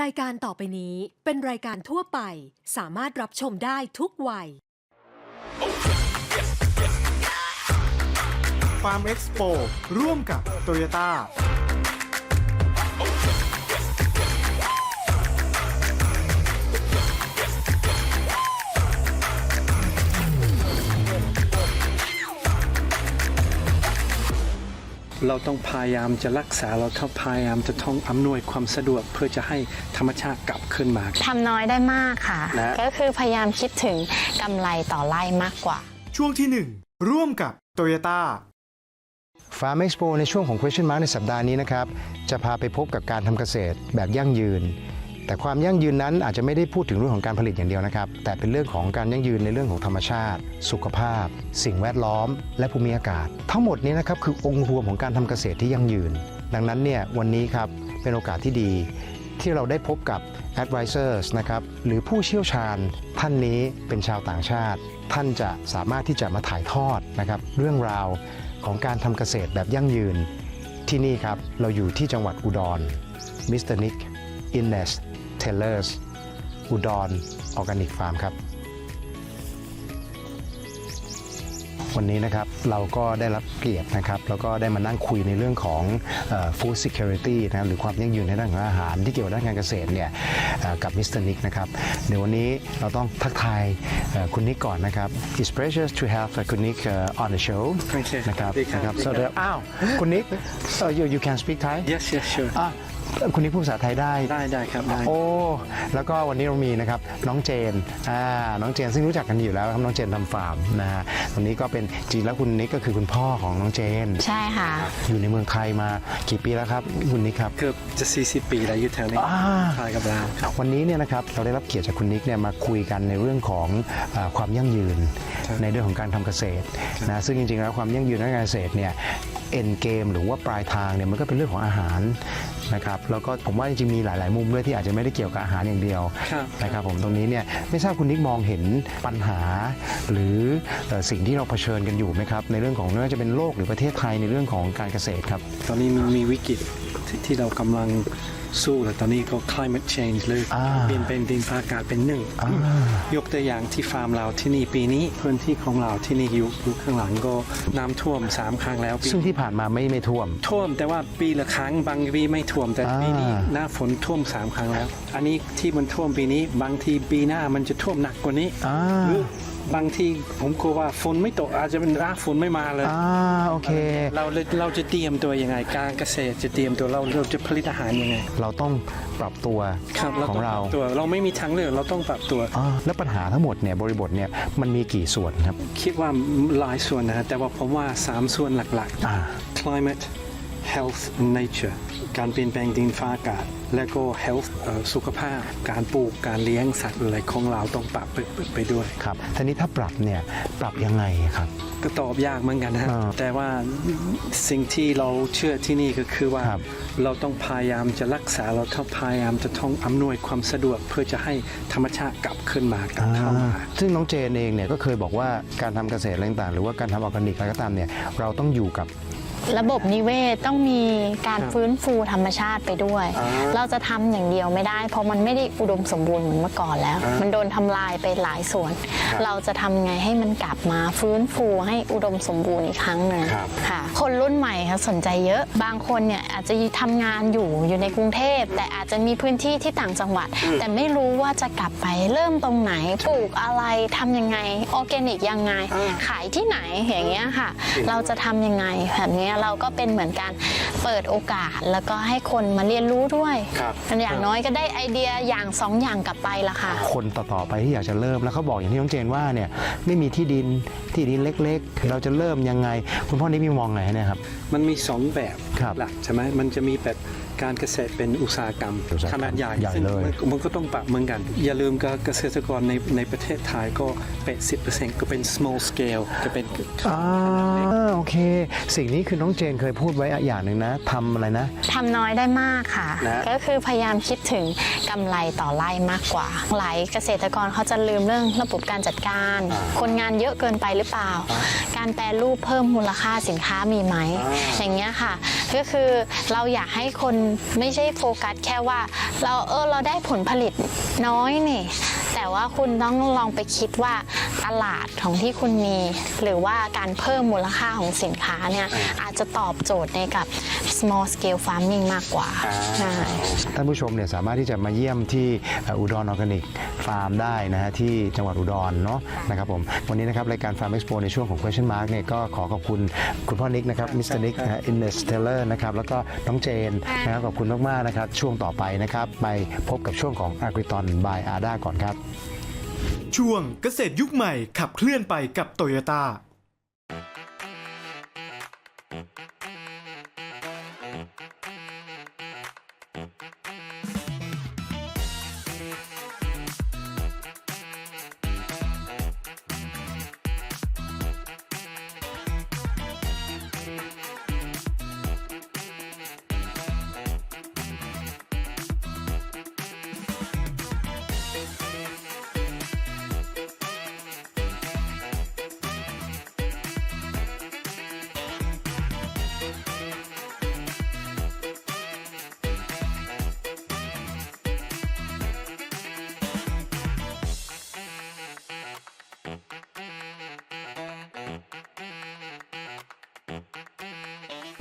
รายการต่อไปนี้เป็นรายการทั่วไป สามารถรับชมได้ทุกวัย ฟาร์มเอ็กซ์โปร่วมกับโตโยต้า เราต้องพยายามจะรักษาเราต้องพยายามจะต้องอำนวยความสะดวกเพื่อจะให้ธรรมชาติกลับขึ้นมา ทำน้อยได้มากค่ะและก็คือพยายามคิดถึงกำไรต่อไร่มากกว่า ช่วงที่ 1 ร่วมกับโตโยต้า Farm Expo ในช่วงของ Question Mark ในสัปดาห์นี้นะครับ จะพาไปพบกับการทำเกษตรแบบยั่งยืน แต่ความยั่งยืนนั้นอาจจะไม่ได้พูดถึงเรื่องของการผลิตอย่างเดียวนะครับ แต่เป็นเรื่องของการยั่งยืนในเรื่องของธรรมชาติ สุขภาพ สิ่งแวดล้อม และภูมิอากาศ ทั้งหมดนี้นะครับคือองค์รวมของการทำเกษตรที่ยั่งยืน ดังนั้นเนี่ยวันนี้ครับเป็นโอกาสที่ดี ที่เราได้พบกับ advisors นะครับหรือผู้เชี่ยวชาญ ท่านนี้เป็นชาวต่างชาติ ท่านจะสามารถที่จะมาถ่ายทอดนะครับเรื่องราวของการทำเกษตรแบบยั่งยืน ที่นี่ครับเราอยู่ที่จังหวัดอุดรมิสเตอร์นิกอินเนส เทเลอร์สอุดรออร์แกนิกฟาร์มครับ วันนี้นะครับเราก็ได้รับเกียรตินะครับ แล้วก็ได้มานั่งคุยในเรื่องของเอ่อ food security นะครับหรือความยั่งยืนในด้านของอาหารที่เกี่ยวกับด้านการเกษตรเนี่ยเอ่อกับมิสเตอร์นิกนะครับ เดี๋ยววันนี้เราต้องทักทายเอ่อคุณนิกก่อนนะครับ It's precious to have uh, คุณนิก uh, on the show Thank you นะครับดีครับนะครับดี so ครับ the- อ้าวคุณนิก so you you can speak Thai yes yes sure อะ คุณนิกพูดภาษาไทยได้ ได้ได้ครับได้ โอ้ แล้วก็วันนี้เรามีนะครับน้องเจนอ่าน้องเจนซึ่งรู้จักกันอยู่แล้วครับน้องเจนทำฟาร์มนะฮะตรงนี้ก็เป็นจริงแล้วคุณนิกก็คือคุณพ่อของน้องเจน ใช่ค่ะ อยู่ในเมืองไทยมากี่ปีแล้วครับคุณนิกครับ เกือบจะ 40 ปีแล้วอยู่แถวนี้อ่าทายกับเราครับ วันนี้เนี่ยนะครับเราได้รับเกียรติจากคุณนิกเนี่ยมาคุยกันในเรื่องของเออความยั่งยืนครับในเรื่องของการทำเกษตรนะซึ่งจริงๆแล้วความยั่งยืนในการเกษตรเนี่ยเอ็นเกมหรือว่าปลายทางเนี่ยมันก็เป็นเรื่องของอาหาร นะครับแล้วก็ผมว่าจริงๆมีหลาย ๆ มุมด้วยที่อาจจะไม่ได้เกี่ยวกับอาหารอย่างเดียวครับนะครับผมตรงนี้เนี่ยไม่ทราบคุณนิกมองเห็นปัญหา หรือเอ่อสิ่งที่เราเผชิญกันอยู่ไหมครับในเรื่องของไม่ว่าจะเป็นโลกหรือประเทศไทยในเรื่องของการเกษตรครับ ตอนนี้มันมีวิกฤตที่ที่เรากำลัง สู้แต่ตอนนี้ก็ climate change เลยอ่าเปลี่ยนเป็นดินฟ้าอากาศเป็นหนึ่งอ่ายกตัวอย่างที่ฟาร์มเราที่นี่ปีนี้พื้นที่ของเราที่นี่อยู่อยู่ข้างหลังก็น้ำท่วมสามครั้งแล้วปีซึ่งที่ผ่านมาไม่ไม่ท่วม ท่วมแต่ว่าปีละครั้งบางปีไม่ท่วมแต่อ่าปีนี้หน้าฝนท่วมสามครั้งแล้ว อันนี้ที่มันท่วมปีนี้บางทีปีหน้ามันจะท่วมหนักกว่านี้อ่าหรือ บางทีผมกลัวว่าฝนไม่ตกอาจจะเป็นหน้าฝนไม่มาเลย อ่าโอเค เราเลยเราจะเตรียมตัวยังไง การเกษตรจะเตรียมตัวเราเราจะผลิตอาหารยังไงเราต้องปรับตัวครับของต้องปเราบตัวเราไม่มีทางเลือกเราต้องปรับตัว อ่าแล้วปัญหาทั้งหมดเนี่ยบริบทเนี่ยมันมีกี่ส่วนครับ คิดว่าหลายส่วนนะฮะแต่ว่าผมว่าสามส่วนหลักอ่า ๆ climate health nature การเปลี่ยนแปลงดินฟ้าอากาศ และก็ health เอ่อสุขภาพ การปลูกการเลี้ยงสัตว์อะไรของเราต้องปรับไปไปไปด้วยครับทีนี้ถ้าปรับเนี่ยปรับยังไงครับ ก็ตอบยากเหมือนกันนะฮะอ่าแต่ว่าสิ่งที่เราเชื่อที่นี่ก็คือว่าครับเราต้องพยายามจะรักษาเราต้องพยายามจะต้องอำนวยความสะดวกเพื่อจะให้ธรรมชาติกลับขึ้นมากลับเข้ามาซึ่งน้องเจนเองเนี่ยก็เคยบอกว่าการทำเกษตรอะไรต่างๆหรือว่าการทำออร์แกนิกอะไรก็ตามเนี่ยเราต้องอยู่กับ ระบบนิเวศต้องมีการครับฟื้นฟูธรรมชาติไปด้วยอ่าเราจะทำอย่างเดียวไม่ได้ เพราะมันไม่ได้อุดมสมบูรณ์เหมือนเมื่อก่อนแล้วอ่ามัมันโดนทำลายไปหลายส่วนครับเราจะทำไงให้มันกลับมาฟื้นฟูให้อุดมสมบูรณ์อีกครั้งหนึ่ง ครับ ค่ะคนรุ่นใหม่ค่ะสนใจเยอะ บางคนเนี่ยอาจจะทำงานอยู่อยู่ในกรุงเทพ แต่อาจจะมีพื้นที่ที่ต่างจังหวัด แต่ไม่รู้ว่าจะกลับไปเริ่มตรงไหนปลูกอะไรทำยังไงออร์แกนิกยังไงอ่าขายที่ไหนอย่างเงี้ยค่ะ เราจะทำยังไงแบบเนี้ยเราก็เป็นเหมือนการเปิดโอกาสแล้วก็ให้คนมาเรียนรู้ด้วยครับอย่างน้อยก็ได้ไอเดียอย่างสองอย่างกลับไปละค่ะ คนต่อๆไปที่อยากจะเริ่มแล้วเขาบอกอย่างที่น้องเจนว่าเนี่ยไม่มีที่ดินที่ดินเล็กๆ เราจะเริ่มยังไง คุณพ่อนี่มีมองไงเนี่ยครับ มันมีสองแบบครับ หลักใช่ไหมมันจะมีแบบ การเกษตรเป็นอุตสาหกรรมอุตสาหกรรมขนาดใหญ่ใหญ่ซึ่งเลย มันมันก็ต้องปรับเหมือนกัน อย่าลืมก็เกษตรกรในในประเทศไทยก็ 80%ก็เป็น small scale จะเป็น อ่าโอเค สิ่งนี้คือน้องเจนเคยพูดไว้อย่างหนึ่งนะทำอะไรนะ ทำน้อยได้มากค่ะและก็คือพยายามคิดถึงกำไรต่อไร่มากกว่า หลายเกษตรกรเขาจะลืมเรื่องระบบการจัดการ คนงานเยอะเกินไปหรือเปล่า การแปรรูปเพิ่มมูลค่าสินค้ามีไหม อย่างเงี้ยค่ะ ก็คือเราอยากให้คนไม่ใช่โฟกัสแค่ว่า เราเออเราได้ผลผลิตน้อยนี่ แต่ว่าคุณต้องลองไปคิดว่าตลาดของที่คุณมี หรือว่าการเพิ่มมูลค่าของสินค้าเนี่ยอาจจะตอบโจทย์ในกับ small scale farming มากกว่าใช่ท่านผู้ชมเนี่ยสามารถที่จะมาเยี่ยมที่เอ่ออุดรออร์แกนิกฟาร์มได้นะฮะที่จังหวัดอุดรเนาะนะครับผมวันนี้นะครับรายการ Farm Expo ในช่วงของ Question Mark เนี่ยก็ขอขอบคุณคุณพ่อนิกนะครับมิสเตอร์นิกนะฮะอินเนสเทเลอร์นะครับแล้วก็น้องเจนนะครับขอบคุณมากๆนะครับช่วงต่อไปนะครับไปพบกับช่วงของ a g r i t o n by ADA ก่อนครับ ช่วงเกษตรยุคใหม่ขับเคลื่อนไปกับโตโยต้า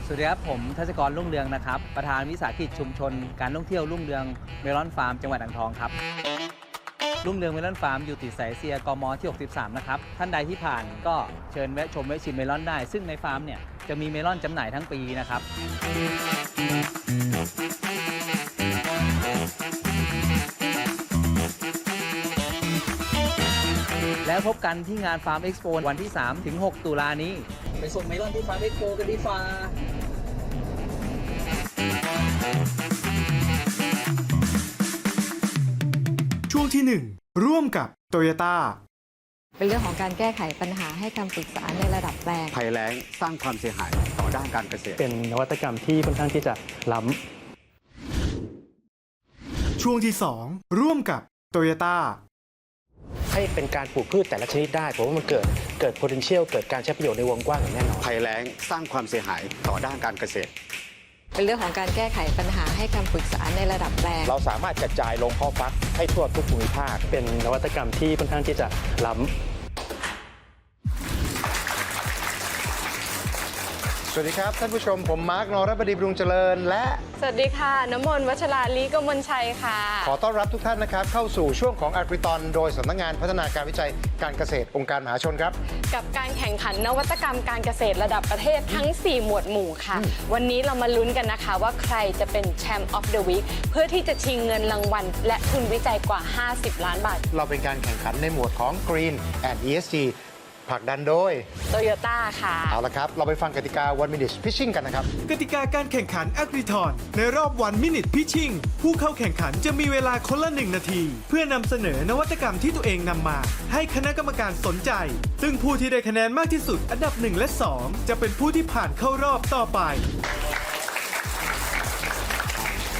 สวัสดีครับ ผมทัศกรรุ่งเรืองนะครับ ประธานวิสาหกิจชุมชน การท่องเที่ยวรุ่งเรืองเมลอนฟาร์มจังหวัดอ่างทองครับ รุ่งเรืองเมลอนฟาร์มอยู่ติดสายเซียกมที่ 63 นะครับ ท่านใดที่ผ่านก็เชิญแวะชมแวะชิมเมลอนได้ ซึ่งในฟาร์มเนี่ยจะมีเมลอนจำหน่ายทั้งปีนะครับ แล้วพบกันที่งานฟาร์มเอ็กซ์โปวันที่3ถึง6ตุลานี้ ไปส่งเมลอนที่ฟาร์มเอ็กซ์โปกันดีฟ้า ช่วงที่ 1 ร่วมกับโตโยต้าเป็นเรื่องของการแก้ไขปัญหาให้คำปรึกษาในระดับแปลงภัยแล้งสร้างความเสียหายต่อด้านการเกษตร เป็นนวัตกรรมที่ค่อนข้างที่จะล้ำ ช่วงที่ 2 ร่วมกับโตโยต้าให้เป็นการปลูกพืชแต่ละชนิดได้ผมว่ามันเกิดเกิด potential เกิดการใช้ประโยชน์ในวงกว้างอย่างแน่นอนภัยแล้งสร้างความเสียหายต่อด้านการเกษตร เป็นเรื่องของการแก้ไขปัญหาให้คำปรึกษาในระดับแปลง เราสามารถกระจายลงข้อฟักให้ทั่วทุกภูมิภาค เป็นนวัตกรรมที่ค่อนข้างที่จะล้ำ สวัสดีครับ ท่านผู้ชมผมมาร์คนอรบดีบรุงเจริญ และ สวัสดีค่ะ น้ำมนต์วัชราลีกมลชัยค่ะ ขอต้อนรับทุกท่านนะครับ เข้าสู่ช่วงของอักริตอนโดยสำนักงานพัฒนาการวิจัยการเกษตรองค์การมหาชนครับ กับการแข่งขันนวัตกรรมการเกษตรระดับประเทศทั้ง 4 หมวดหมู่ค่ะ วันนี้เรามาลุ้นกันนะคะว่าใครจะเป็นแชมป์ออฟเดอะวีคเพื่อที่จะชิงเงินรางวัล และทุนวิจัยกว่า 50 ล้านบาท เราเป็นการแข่งขันในหมวดของ Green and ESG ผลักดันโดย โตโยต้าค่ะ เอาละครับ เราไปฟังกติกา one minute fishing กันนะครับ กติกาการแข่งขันแอ r i ทอนในรอบวันมินิ t พิชชิ่งผู้เข้าแข่งขันจะมีเวลาคนละหนึ่งนาที เพื่อนำเสนอนวัตกรรมที่ตัวเองนำมา ให้คณะกรรมการสนใจ ซึ่งผู้ที่ได้คะแนนมากที่สุดอันดับ 1 และ 2 จะเป็นผู้ที่ผ่านเข้ารอบต่อไป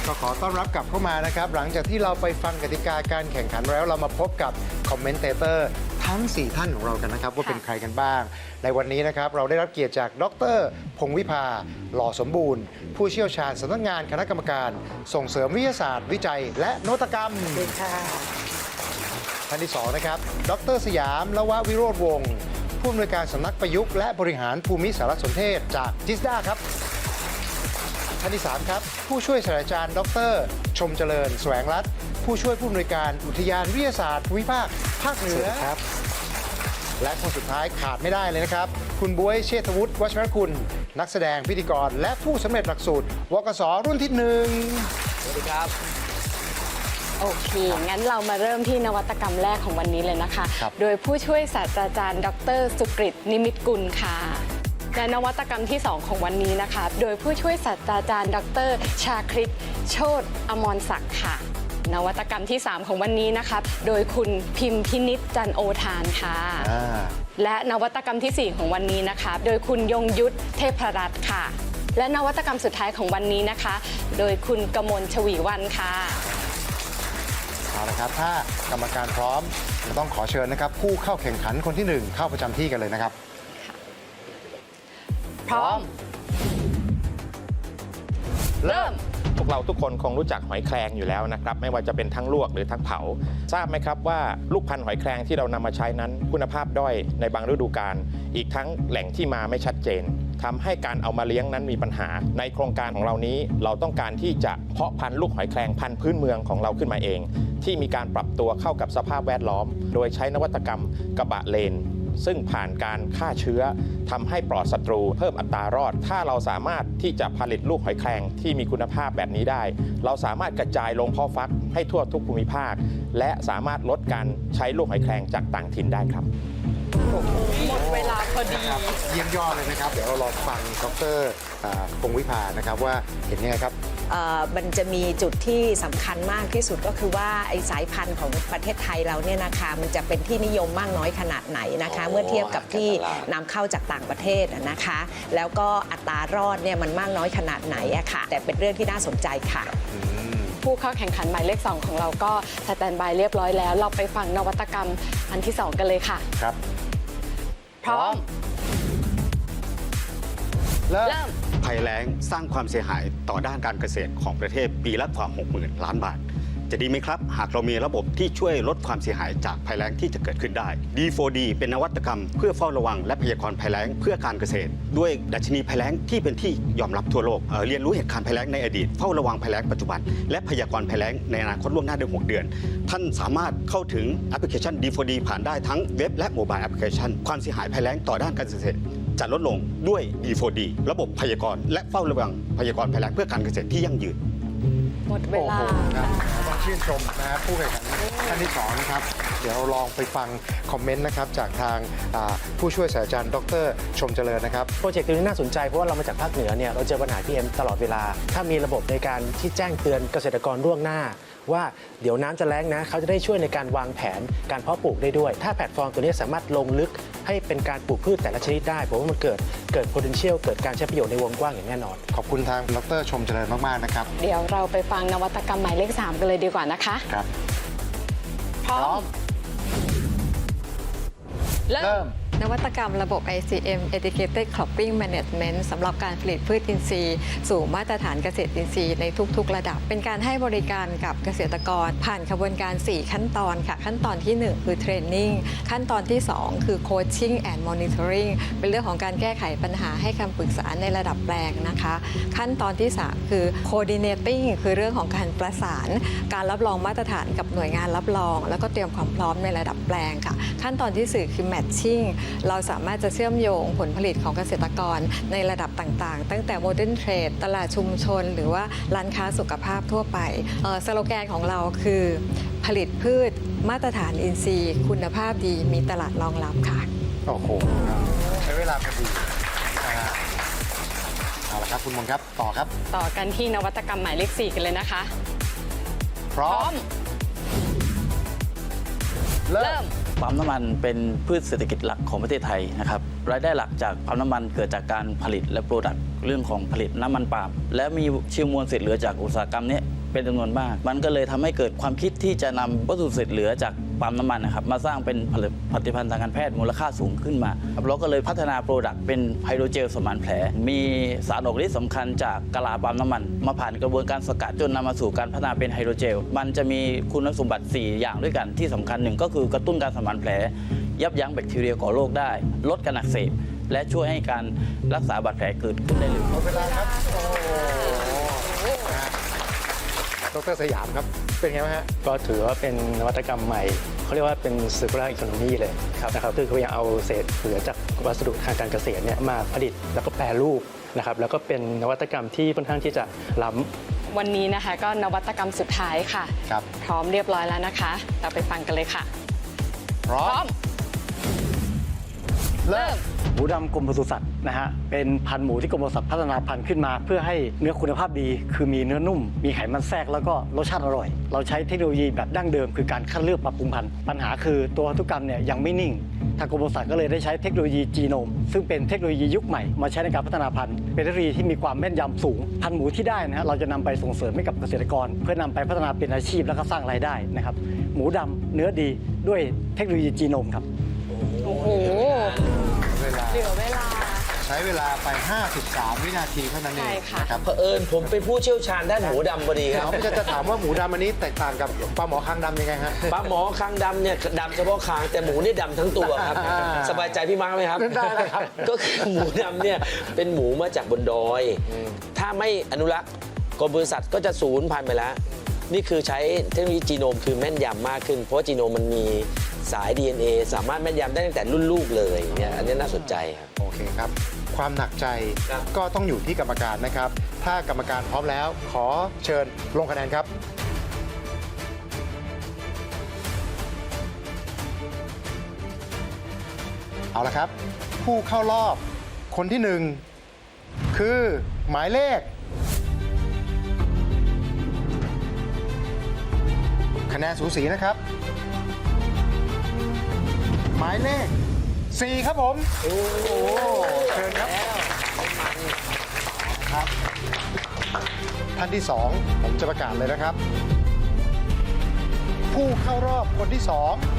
ก็ขอต้อนรับกลับเข้ามานะครับ หลังจากที่เราไปฟังกติกาการแข่งขันแล้วเรามาพบกับคอมเมนเตเตอร์ ทั้ง 4 ท่านของเรากันนะครับ ว่าเป็นใครกันบ้าง ในวันนี้นะครับเราได้รับเกียรติจากดร พงศ์วิภา หล่อสมบูรณ์ ผู้เชี่ยวชาญสำนักงานคณะกรรมการ ส่งเสริมวิทยาศาสตร์วิจัย และนวัตกรรมท่านที่ 2 นะครับ ดร สยามละวะวิโรธวงศ์ผู้อำนวยการสำนักประยุกต์และบริหารภูมิสารสนเทศจากจิสดาครับท่านที่ 3 ครับ ผู้ช่วยศาสตราจารย์ ดร ชมเจริญ แสวงรัตน์ ผู้ช่วยผู้อำนวยการอุทยานวิทยาศาสตร์ภูมิภาคภาคเหนือครับ และคนสุดท้ายขาดไม่ได้เลยนะครับ คุณบวยเชษฐวุฒิวัชรคุณ นักแสดงพิธีกร และผู้สำเร็จหลักสูตรวกสรุ่นที่หนึ่งสวัสดีครับ โอเค งั้นเรามาเริ่มที่นวัตกรรมแรกของวันนี้เลยนะคะ ครับ โดยผู้ช่วยศาสตราจารย์ ดร สุกฤตนิมิตกุลค่ะ และนวัตกรรมที่ 2 ของวันนี้นะคะ โดยผู้ช่วยศาสตราจารย์ ดร ชาคริตโชตอมรศักดิ์ค่ะ นวัตกรรมที่ 3 ของวันนี้นะคะโดยคุณพิมพินิจจันโอทานค่ะ อ่าและนวัตกรรมทีสี่ 4 ของวันนี้นะคะ โดยคุณยงยุทธเทพรัตน์ค่ะ และนวัตกรรมสุดท้ายของวันนี้นะคะ โดยคุณกมลชวีวันค่ะ เอาละครับ ถ้ากรรมการพร้อมจะต้องขอเชิญนะครับ ผู้เข้าแข่งขันคนที่หนึ่งเข้าประจำที่กันเลยนะครับ พร้อม เริ่ม โอ้วกเราทุกคนคงรู้จักหอยแครงอยู่แล้วนะครับไม่ว่าจะเป็นทั้งลวกหรือทั้งเผา ทราบไหมครับว่าลูกพันธุ์หอยแครงที่เรานำมาใช้นั้น คุณภาพด้อยในบางฤดูกาลอีกทั้งแหล่งที่มาไม่ชัดเจนทำให้การเอามาเลี้ยงนั้นมีปัญหา ในโครงการของเรานี้เราต้องการที่จะเพาะพันธุ์ลูกหอยแครงพันธุ์พื้นเมืองของเราขึ้นมาเอง ที่มีการปรับตัวเข้ากับสภาพแวดล้อม โดยใช้นวัตกรรมกระบะเลน ซึ่งผ่านการฆ่าเชื้อทำให้ปลอดศัตรู เพิ่มอัตรารอด ถ้าเราสามารถที่จะผลิตลูกหอยแครงที่มีคุณภาพแบบนี้ได้ เราสามารถกระจายลงพ่อฟักให้ทั่วทุกภูมิภาค และสามารถลดการใช้ลูกหอยแครงจากต่างถิ่นได้ครับ หมดเวลาพอดีเยี่ยมยอดเลยนะครับ เดี๋ยวเราลองฟังดรอ่าพงวิภานะครับว่าเห็นยังไงครับ เอ่อมันจะมีจุดที่สำคัญมากที่สุดก็คือว่าไอสายพันธุ์ของประเทศไทยเราเนี่ยนะคะมันจะเป็นที่นิยมมากน้อยขนาดไหนนะคะเมื่อเทียบกับที่นำเข้าจากต่างประเทศอะนะคะ แล้วก็อัตรารอดเนี่ยมันมากน้อยขนาดไหนอะค่ะ แต่เป็นเรื่องที่น่าสนใจค่ะ ผู้เข้าแข่งขันหมายเลข 2 ของเราก็สแตนบายเรียบร้อยแล้ว เราไปฟังนวัตกรรมอันที่ 2 กันเลยค่ะ ครับ พร้อม เริ่มเริ่มภัยแล้งสร้างความเสียหายต่อด้านการเกษตรของประเทศปีละกว่า 60,000 ล้านบาท จะดีไหมครับ หากเรามีระบบที่ช่วยลดความเสียหายจากภัยแล้งที่จะเกิดขึ้นได้ D4D เป็นนวัตกรรมเพื่อเฝ้าระวังและพยากรณ์ภัยแล้งเพื่อการเกษตร ด้วยดัชนีภัยแล้งที่เป็นที่ยอมรับทั่วโลกเเรียนรู้เหตุการณ์ภัยแล้งในอดีตเฝ้าระวังภัยแล้งปัจจุบัน และพยากรณ์ภัยแล้งในอนาคตล่วงหน้าได้6เดือน ท่านสามารถเข้าถึงแอปพลิเคชัน D4D ผ่านได้ทั้งเว็บและโมบายแอปพลิเคชันความเสียหายภัยแล้งต่อด้านการเกษตรจะลดลงด้วย D4D ระบบพยากรณ์และเฝ้าระวังพยากรณ์ภัยแล้งเพื่อการเกษตรที่ยั่งยืน หมดเวลา โอ้โหครับต้องชื่นชมนะฮะผู้แข่งขันท่านที่สองนะครับ เดี๋ยวเราลองไปฟังคอมเมนต์นะครับจากทางอ่าผู้ช่วยศาสตราจารย์ดร ชมเจริญนะครับ โปรเจกต์ตัวนี้น่าสนใจเพราะว่าเรามาจากภาคเหนือเนี่ยเราเจอปัญหา PM ตลอดเวลา ถ้ามีระบบในการที่แจ้งเตือนเกษตรกรล่วงหน้า ว่าเดี๋ยวน้ำจะแล้งนะเขาจะได้ช่วยในการวางแผนการเพาะปลูกได้ด้วย ถ้าแพลตฟอร์มตัวนี้สามารถลงลึกให้เป็นการปลูกพืชแต่ละชนิดได้ผมว่ามันเกิดเกิด potential เกิดการใช้ประโยชน์ในวงกว้างอย่างแน่นอน ขอบคุณทางดรชมเจริญมากๆนะครับเดี๋ยวเราไปฟังนวัตกรรมหมายเลข3กันเลยดีกว่านะคะครับพร้อมเริ่ม นวัตกรรมระบบ ICM Integrated Cropping Management สำหรับการผลิตพืชอินทรีย์ สู่มาตรฐานเกษตรอินทรีย์ในทุก ๆ ระดับ เป็นการให้บริการกับเกษตรกร ผ่านกระบวนการ 4 ขั้นตอนค่ะ ขั้นตอนที่ 1 คือเทรนนิ่งขั้นตอนที่ 2 คือ Coaching and Monitoring เป็นเรื่องของการแก้ไขปัญหาให้คำปรึกษาในระดับแปลงนะคะ ขั้นตอนที่ 3 คือ Coordinating คือเรื่องของการประสาน การรับรองมาตรฐานกับหน่วยงานรับรอง แล้วก็เตรียมความพร้อมในระดับแปลงค่ะ ขั้นตอนที่ 4 คือ Matching เราสามารถจะเชื่อมโยงผลผลิตของเกษตรกรในระดับต่างๆ ตั้งแต่โมเดิร์นเทรดตลาดชุมชน หรือว่าร้านค้าสุขภาพทั่วไปเอ่อสโลแกนของเราคือผลิตพืชมาตรฐานอินทรีย์ คุณภาพดีมีตลาดรองรับค่ะ โอ้โห ใช้เวลาพอดีนะฮะเอาละครับคุณมนต์ครับ ต่อครับ ต่อกันที่นวัตกรรมหมายเลข4กันเลยนะคะ พร้อม เริ่ม ปั๊มน้ำมันเป็นพืชเศรษฐกิจหลักของประเทศไทยนะครับรายได้หลักจากปั๊มน้ำมันเกิดจากการผลิตและโปรดักต์เรื่องของผลิตน้ำมันปาล์มและมีชิวมวลเศษเหลือจากอุตสาหกรรมนี้เป็นจำนวนมาก มันก็เลยทำให้เกิดความคิดที่จะนำวัตถุเศษเหลือจาก ปั๊มน้ำมันนะครับมาสร้างเป็นผลิตภัณฑ์ทางการแพทย์มูลค่าสูงขึ้นมาเราก็เลยพัฒนาโปรดักต์เป็นไฮโดรเจลสมานแผล มีสารออกฤทธิ์สำคัญจากกะลาปั๊มน้ำมัน มาผ่านกระบวนการสกัดจนนำมาสู่การพัฒนาเป็นไฮโดรเจล มันจะมีคุณสมบัติ 4 อย่างด้วยกันที่สำคัญหนึ่งก็คือกระตุ้นการสมานแผล ยับยั้งแบคทีเรียก่อโรคได้ ลดการอักเสบและช่วยให้การรักษาบาดแผลเกิดขึ้นได้เร็ว ดรสยามครับ เป็นไงบ้างฮะ ก็ถือว่าเป็นนวัตกรรมใหม่ เขาเรียกว่าเป็น circular economy เลยครับนะครับคือเขายังเอาเศษเหลือจากวัสดุทางการเกษตรเนี่ยมาผลิตแล้วก็แปรรูปนะครับแล้วก็เป็นนวัตกรรมที่ค่อนข้างที่จะล้ำวันนี้นะคะก็นวัตกรรมสุดท้ายค่ะครับพร้อมเรียบร้อยแล้วนะคะ เราไปฟังกันเลยค่ะ พร้อม เริ่มหมูดำกรมปศุสัตว์ นะฮะเป็นพันธุ์หมูที่กรมปศุสัตว์พัฒนาพันธุ์ขึ้นมา เพื่อให้เนื้อคุณภาพดี คือมีเนื้อนุ่ม มีไขมันแทรกแล้วก็รสชาติอร่อย เราใช้เทคโนโลยีแบบดั้งเดิม คือการคัดเลือกปรับปรุงพันธุ์ปัญหาคือตัวพันธุกรรมเนี่ยยังไม่นิ่งทางกรมปศุสัตว์ก็เลยได้ใช้เทคโนโลยีจีโนม ซึ่งเป็นเทคโนโลยียุคใหม่มาใช้ในการพัฒนาพันธุ์เป็นเทคโนโลยีที่มีความแม่นยำสูง พันธุ์หมูที่ได้นะฮะเราจะนำไปส่งเสริมให้กับเกษตรกร เพื่อนำไปพัฒนาเป็นอาชีพแล้วก็สร้างรายได้นะครับหมูดำเนื้อดีด้วยเทคโนโลยีจีโนมครับโอ้โหเวลาเหลือเวลาใช้ช้เวลาไป 53 วินาทีเท่านั้นเองใช่ค่ะ นะครับเผอิญผมเป็นผู้เชี่ยวชาญด้านหมูดำพอดีครับเราจะจะถามว่าหมูดำอันนี้แตกต่างกับปลาหมอคางดำยังไงฮะ ปลาหมอคางดำเนี่ยดำเฉพาะคางแต่หมูนี่ดำทั้งตัวครับ อ่าสบายใจพี่มาร์คไหมครับได้เลยครับ ก็คือหมูดำเนี่ยเป็นหมูมาจากบนดอย ถ้าไม่อนุรักษ์กรมบริษัทก็จะสูญพันธุ์ไปแล้ว นี่คือใช้เทคโนโลยีจีโนมคือแม่นยำมากขึ้น เพราะว่าจีโนมมันมีสาย DNA สามารถแม่นยำได้ตั้งแต่รุ่นลูกเลยเนี่ยอันนี้น่าสนใจครับ โอเคครับ ความหนักใจครับก็ต้องอยู่ที่กรรมการนะครับ ถ้ากรรมการพร้อมแล้ว ขอเชิญลงคะแนนครับเอาละครับ ผู้เข้ารอบคนที่หนึ่งคือหมายเลข คะแนนสูสีนะครับ หมายเลข 4ครับผม โอ้โหเชิญครับครับท่านที่2ผมจะประกาศเลยนะครับ ผู้เข้ารอบคนที่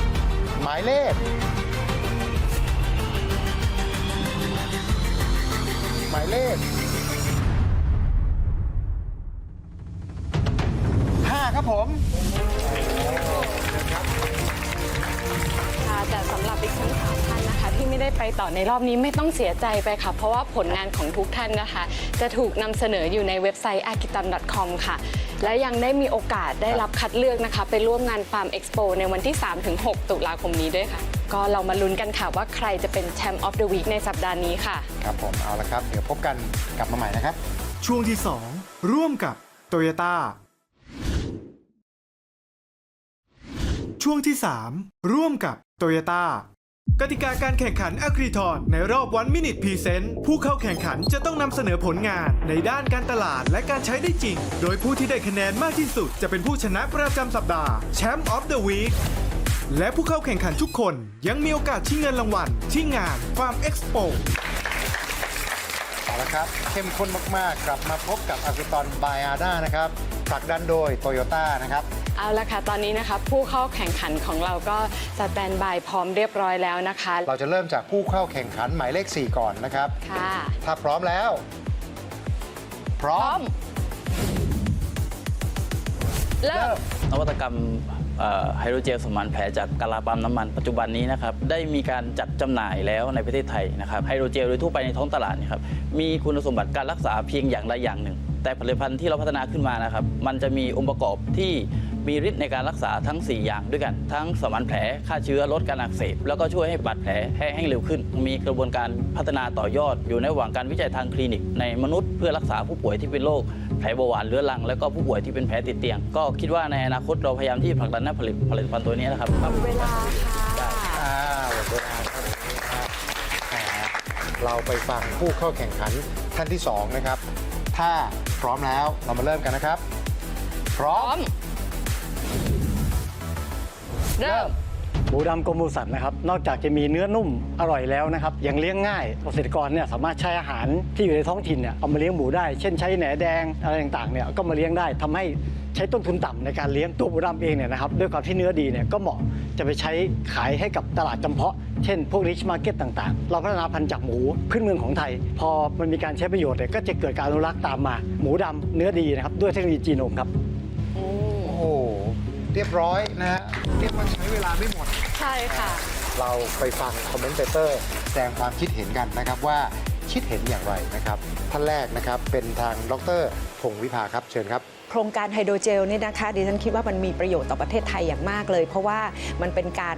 2หมายเลข หมายเลข5ครับผม ไม่ได้ไปต่อในรอบนี้ไม่ต้องเสียใจไปค่ะ เพราะว่าผลงานของทุกท่านนะคะ จะถูกนำเสนออยู่ในเว็บไซต์ a r k i t a m c o m ค่ะ และยังได้มีโอกาสได้รับคัดเลือกนะคะ ไปร่วมงาน Farm Expo ในวันที่ 3-6 ตุลาคมนี้ด้วยค่ะ ก็เรามาลุ้นกันค่ะว่าใครจะเป็นแชมป์ออฟเดอะวีคในสัปดาห์นี้ค่ะ ครับผมเอาละครับ เดี๋ยวพบกันกลับมาใหม่นะครับ ช่วงที่ 2 ร่วมกับโตโยต้าช่วงที่ 3 ร่วมกับโตโยต้า กติกาการแข่งขันอะคริทอนในรอบวันมินิ p พ e เซนต์ผู้เข้าแข่งขันจะต้องนำเสนอผลงานในด้านการตลาดและการใช้ได้จริง โดยผู้ที่ได้คะแนนมากที่สุดจะเป็นผู้ชนะประจำสัปดาห์แชมป์ออฟเดอะวีคและผู้เข้าแข่งขันทุกคนยังมีโอกาสชิงเงินรางวัลที่งาน Farm Expo เอาละครับเข้มข้นมาก ๆ กลับมาพบกับอาริตอนบายอาด้านะครับผลักดันโดยโตโยต้านะครับ เอาละค่ะ ตอนนี้นะคะ ผู้เข้าแข่งขันของเราก็สแตนบายพร้อมเรียบร้อยแล้วนะคะ เราจะเริ่มจากผู้เข้าแข่งขันหมายเลข 4 ก่อนนะครับ ค่ะ ถ้าพร้อมแล้ว พร้อม เริ่ม นวัตกรรมเอ่อไฮโดรเจลสมานแผลจากกะลาปั๊มน้ำมันปัจจุบันนี้นะครับได้มีการจัดจำหน่ายแล้วในประเทศไทยนะครับไฮโดรเจลโดยทั่วไปในท้องตลาดเนยครับมีคุณสมบัติการรักษาเพียงอย่างใดอย่างหนึ่ง แต่ผลิตภัณฑ์ที่เราพัฒนาขึ้นมานะครับมันจะมีองค์ประกอบที่ มีฤทธิ์ในการรักษาทั้ง 4 อย่างด้วยกัน ทั้งสมานแผลฆ่าเชื้อลดการอักเสบ แล้วก็ช่วยให้บาดแผลแห้งเร็วขึ้น มีกระบวนการพัฒนาต่อยอด อยู่ในระหว่างการวิจัยทางคลินิก ในมนุษย์เพื่อรักษาผู้ป่วยที่เป็นโรคแผลเบาหวานเรื้อรัง แล้วก็ผู้ป่วยที่เป็นแผลติดเตียง ก็คิดว่าในอนาคตเราพยายามที่ผลักดันผลิตผลิตภัณฑ์ตัวนี้นะครับเวลาค่ะอ่าหมดเวลาเท่านี้นะครับแหมเราไปฟังผู้เข้าแข่งขันท่านที่ 2 นะครับ ถ้าพร้อมแล้วเรามาเริ่มกันนะครับ พร้อม เริ่ม หมูดำกรมบริษัทนะครับ นอกจากจะมีเนื้อนุ่มอร่อยแล้วนะครับ ยังเลี้ยงง่ายเกษตรกรเนี่ยสามารถใช้อาหารที่อยู่ในท้องถิ่นเนี่ยเอามาเลี้ยงหมูได้ เช่นใช้แหนแดงอะไรต่างๆเนี่ยก็มาเลี้ยงได้ทำให้ใช้ต้นทุนต่ำในการเลี้ยงตัวหมูดำเองเนี่ยนะครับด้วยความที่เนื้อดีเนี่ยก็เหมาะจะไปใช้ขายให้กับตลาดจำเพาะ เช่น พวกริชมาร์เก็ตต่างๆ เราพัฒนาพันธุ์จากหมูพื้นเมืองของไทย พอมันมีการใช้ประโยชน์เนี่ยก็จะเกิดการอนุรักษ์ตามมาหมูดำเนื้อดีนะครับด้วยเทคโนโลยีจีโนมครับ เรียบร้อยนะฮะเรียกว่าใช้เวลาไม่หมด ใช่ค่ะ เราไปฟังคอมเมนเตอร์แสดงความคิดเห็นกันนะครับว่าคิดเห็นอย่างไรนะครับ ท่านแรกนะครับ เป็นทางดรพงศ์วิภาครับเชิญครับโครงการไฮโดรเจลเนี่ยนะคะดิฉันคิดว่ามันมีประโยชน์ต่อประเทศไทยอย่างมากเลย เพราะว่ามันเป็นการ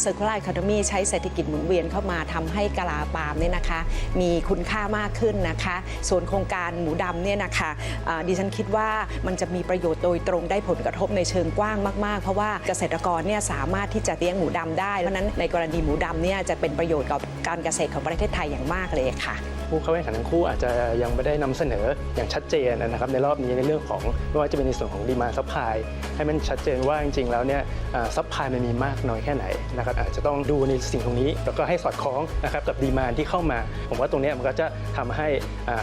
เซอร์คูลาร์ c o n o m y ใช้เศรษฐกิจหมุนเวียนเข้ามาทำให้กะลาปาล์มเนี่ยนะคะ มีคุณค่ามากขึ้นนะคะ ส่วนโครงการหมูดำเนี่ยนะคะดิฉันคิดว่ามันจะมีประโยชน์โดยตรงได้ผลกระทบในเชิงกว้างมากๆ เพราะว่าเกษตรกรเนี่ยสามารถที่จะเลี้ยงหมูดำได้เพราะนั้นในกรณีหมูดำเนี่ยจะเป็นประโยชน์กับการเกษตรของประเทศไทยอย่างมากเลยค่ะ ผู้เข้าแข่งขันทั้งคู่อาจจะยังไม่ได้นำเสนออย่างชัดเจนนะครับในรอบนี้ในเรื่องของไม่ว่าจะเป็นในส่วนของดีมาซัพพลายให้มันชัดเจนว่าจริงๆแล้วเนี่ยซัพพลายมันมีมากน้อยแค่ไหนนะครับอาจจะต้องดูในสิ่งตรงนี้ แล้วก็ให้สอดคล้องนะครับกับดีมาที่เข้ามา ผมว่าตรงนี้มันก็จะทำให้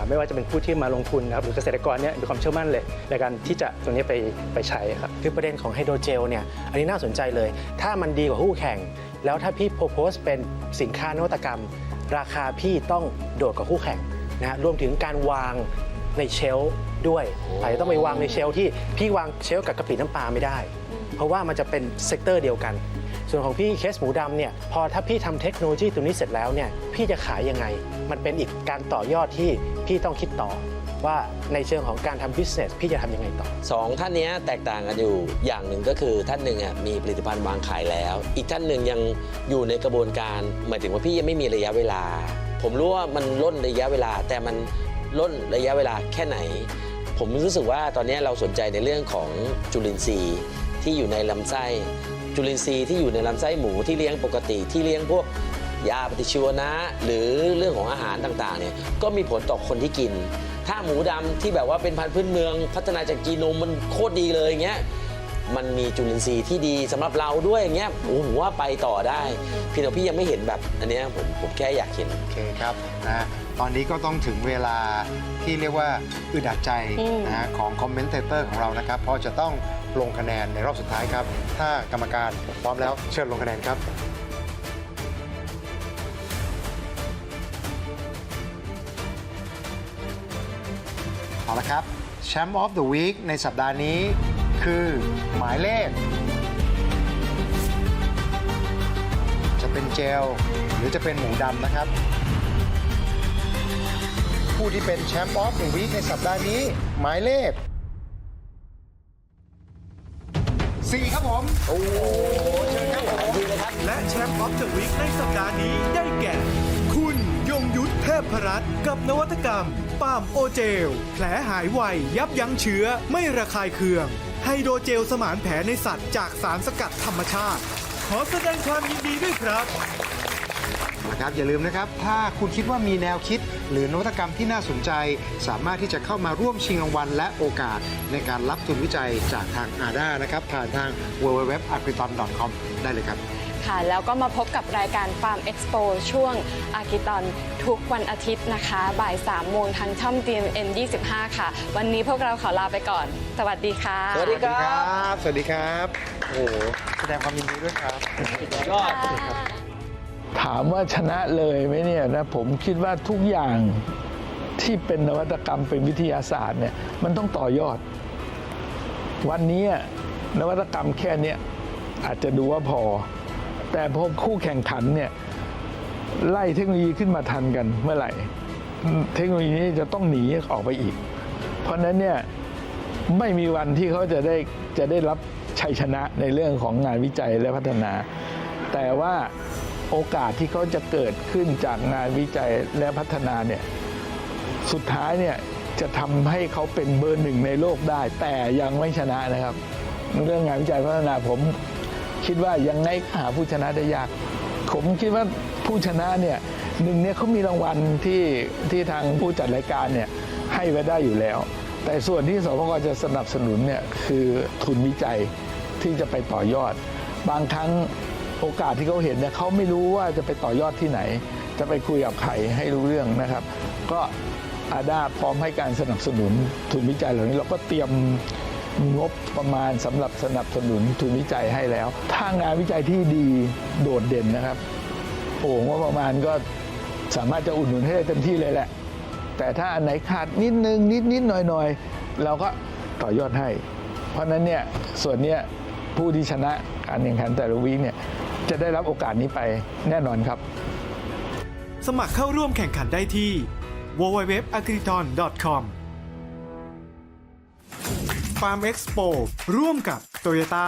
ไม่ว่าจะเป็นผู้ที่มาลงทุนนะครับหรือเกษตรกรเนี่ยมีความเชื่อมั่นเลย ในการที่จะตรงนี้ไปไปใช้ครับคือประเด็นของไฮโดรเจลเนี่ยอันนี้น่าสนใจเลย ถ้ามันดีกว่าคู่แข่ง แล้วถ้าพี่โพสเป็นสินค้านวัตกรรม ราคาพี่ต้องโดดกว่าคู่แข่งนะฮะรวมถึงการวางในเชลฟ์ด้วยอาจจะต้องไปวางในเชลฟ์ที่พี่วางเชลฟ์กับกะปิน้ำปลาไม่ได้ เพราะว่ามันจะเป็นเซกเตอร์เดียวกัน ส่วนของพี่เคสหมูดำเนี่ยพอถ้าพี่ทำเทคโนโลยีตัวนี้เสร็จแล้วเนี่ยพี่จะขายยังไง มันเป็นอีกการต่อยอดที่พี่ต้องคิดต่อ ว่าในเชิงของการทำ business พี่จะทำยังไงต่อ สองท่านเนี้ยแตกต่างกันอยู่อย่างหนึ่งก็คือท่านหนึ่งอะมีผลิตภัณฑ์วางขายแล้ว อีกท่านหนึ่งยังอยู่ในกระบวนการ หมายถึงว่าพี่ยังไม่มีระยะเวลา ผมรู้ว่ามันล่นระยะเวลา แต่มันล่นระยะเวลาแค่ไหน ผมรู้สึกว่าตอนนี้เราสนใจในเรื่องของจุลินทรีย์ที่อยู่ในลำไส้ จุลินทรีย์ที่อยู่ในลำไส้หมูที่เลี้ยงปกติที่เลี้ยงพวก ยาปฏิชีวนะ หรือเรื่องของอาหารต่างๆเนี่ยก็มีผลต่อคนที่กิน ถ้าหมูดำที่แบบว่าเป็นพันธุ์พื้นเมือง พัฒนาจากจีโนมมันโคตรดีเลยอย่างเงี้ยมันมีจุลินทรีย์ที่ดีสำหรับเราด้วยอย่างเงี้ยโอ้โหผมว่าไปต่อได้เพี่แต่พี่ยังไม่เห็นแบบอันเนี้ยผมผมแค่อยากเห็นโอเคครับนะตอนนี้ก็ต้องถึงเวลาที่เรียกว่าอึดอัดใจอืมนะฮะของคอมเมนเตเตอร์ของเรานะครับเพราะจะต้องลงคะแนนในรอบสุดท้ายครับ ถ้ากรรมการพร้อมแล้วเชิญลงคะแนนครับ เอาละครับแชมป์ออฟเดอะวีคในสัปดาห์นี้ คือหมายเลข จะเป็นเจลหรือจะเป็นหมูดำนะครับ ผู้ที่เป็นแชมป์ออฟเดอะวีคในสัปดาห์นี้ หมายเลข4ครับผม โอ้เชิญครับผมและแชมป์ออฟเดอะวีคในสัปดาห์นี้ได้แก่ คุณยงยุทธเทพรัตน์กับนวัตกรรม ปาล์มโอเจล แผลหายไว ยับยั้งเชื้อ ไม่ระคายเคือง ไฮโดรเจลสมานแผลในสัตว์จากสารสกัดธรรมชาติ ขอแสดงความยินดีด้วยครับ นะครับอย่าลืมนะครับ ถ้าคุณคิดว่ามีแนวคิด หรือนวัตกรรมที่น่าสนใจ สามารถที่จะเข้ามาร่วมชิงรางวัลและโอกาส ในการรับทุนวิจัยจากทางอาด้านะครับผ่านทาง www.agriton.com ได้เลยครับค่ะแล้วก็มาพบกับรายการ Farm Expo ช่วงอากิตอนทุกวันอาทิตย์นะคะ บ่าย3โมงทางช่อง DMN 25 ค่ะ วันนี้พวกเราขอลาไปก่อน สวัสดีค่ะ สวัสดีครับ สวัสดีครับ โอ้โห แสดงความยินดีด้วยครับ ยอด ถามว่าชนะเลยไหมเนี่ยนะผมคิดว่าทุกอย่างที่เป็นนวัตกรรมเป็นวิทยาศาสตร์เนี่ยมันต้องต่อยอด วันนี้นวัตกรรมแค่นี้อาจจะดูว่าพอ แต่พอคู่แข่งขันเนี่ยไล่เทคโนโลยีขึ้นมาทันกันเมื่อไหร่ เทคโนโลยีนี้จะต้องหนีออกไปอีก เพราะฉะนั้นเนี่ยไม่มีวันที่เขาจะได้จะได้รับชัยชนะในเรื่องของงานวิจัยและพัฒนา แต่ว่า โอกาสที่เขาจะเกิดขึ้นจากงานวิจัยและพัฒนาเนี่ยสุดท้ายเนี่ยจะทำให้เขาเป็นเบอร์หนึ่งในโลกได้ แต่ยังไม่ชนะนะครับ เรื่องงานวิจัยพัฒนาผมคิดว่ายังไงหาผู้ชนะได้ยาก ผมคิดว่าผู้ชนะเนี่ยหนึ่งเนี่ยเขามีรางวัลที่ที่ทางผู้จัดรายการเนี่ยให้ไว้ได้อยู่แล้ว แต่ส่วนที่สพกจะสนับสนุนเนี่ยคือทุนวิจัยที่จะไปต่อยอด บางครั้ง โอกาสที่เขาเห็นเนี่ยเขาไม่รู้ว่าจะไปต่อยอดที่ไหน จะไปคุยกับใครให้รู้เรื่องนะครับ ก็อาดาพร้อมให้การสนับสนุนทุนวิจัยเหล่านี้เราก็เตรียมงบประมาณสำหรับสนับสนุนทุนวิจัยให้แล้ว ถ้างานวิจัยที่ดีโดดเด่นนะครับโอ้งบประมาณก็สามารถจะอุดหนุนให้ได้เต็มที่เลยแหละ แต่ถ้าอันไหนขาดนิดนึงนิดนิดหน่อยหน่อยเราก็ต่อยอดให้ เพราะฉะนั้นเนี่ยส่วนเนี้ยผู้ที่ชนะการแข่งขันแต่ละวีคเนี่ย จะได้รับโอกาสนี้ไปแน่นอนครับ สมัครเข้าร่วมแข่งขันได้ที่ www.agriton.com Farm Expo ร่วมกับ Toyota